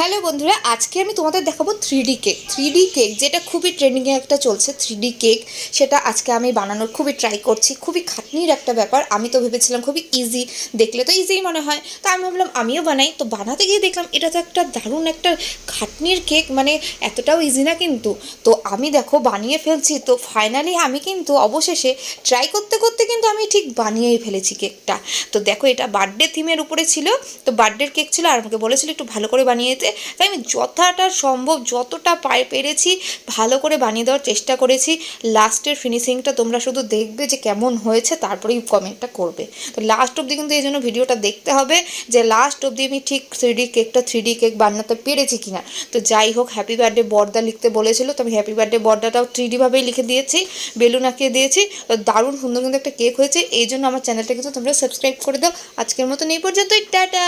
Hello বন্ধুরা, আজকে আমি তোমাদের দেখাবো three D cake three D cake যেটা খুবই ট্রেন্ডিংয়ে একটা চলছে থ্রি ডি কেক সেটা আজকে আমি বানানোর খুবই ট্রাই করছি। খুবই খাটনির একটা ব্যাপার, আমি তো ভেবেছিলাম খুবই ইজি দেখলে তো ইজিই মনে হয়। তো আমি ভাবলাম, আমিও বানাই। তো বানাতে গিয়ে দেখলাম, এটা তো একটা দারুণ একটা খাটনির কেক মানে এতটাও ইজি না কিন্তু। তো আমি দেখো, বানিয়ে ফেলছি। তো ফাইনালি আমি কিন্তু অবশেষে ট্রাই করতে করতে কিন্তু আমি ঠিক বানিয়েই ফেলেছি কেকটা তো দেখো, এটা বার্থডে থিমের উপরে ছিল। তো বার্থডের কেক ছিল আর আমাকে বলেছিল, একটু ভালো করে বানিয়ে দিতে তাই আমি যথাটা সম্ভব, যতটা পায়ে পেরেছি, ভালো করে বানিয়ে দেওয়ার চেষ্টা করেছি। লাস্টের ফিনিশিংটা তোমরা শুধু দেখবে যে কেমন হয়েছে, তারপরেই কমেন্টটা করবে। তো লাস্ট অবধি কিন্তু এই জন্য ভিডিওটা দেখতে হবে যে লাস্ট অবধি আমি ঠিক থ্রি কেকটা থ্রি কেক বানাতে পেরেছি কিনা। তো যাই হোক হ্যাপি বার্থডে বর্দা লিখতে বলেছিল, তো আমি হ্যাপি বার্থডে বর্দাটাও থ্রি ডিভাবেই লিখে দিয়েছি, বেলুন আঁকিয়ে দিয়েছি। তো দারুণ সুন্দর কিন্তু একটা কেক হয়েছে, এই জন্য আমার চ্যানেলটা কিন্তু তোমরা সাবস্ক্রাইব করে দাও। আজকের মতন এই পর্যন্তই, টাটা!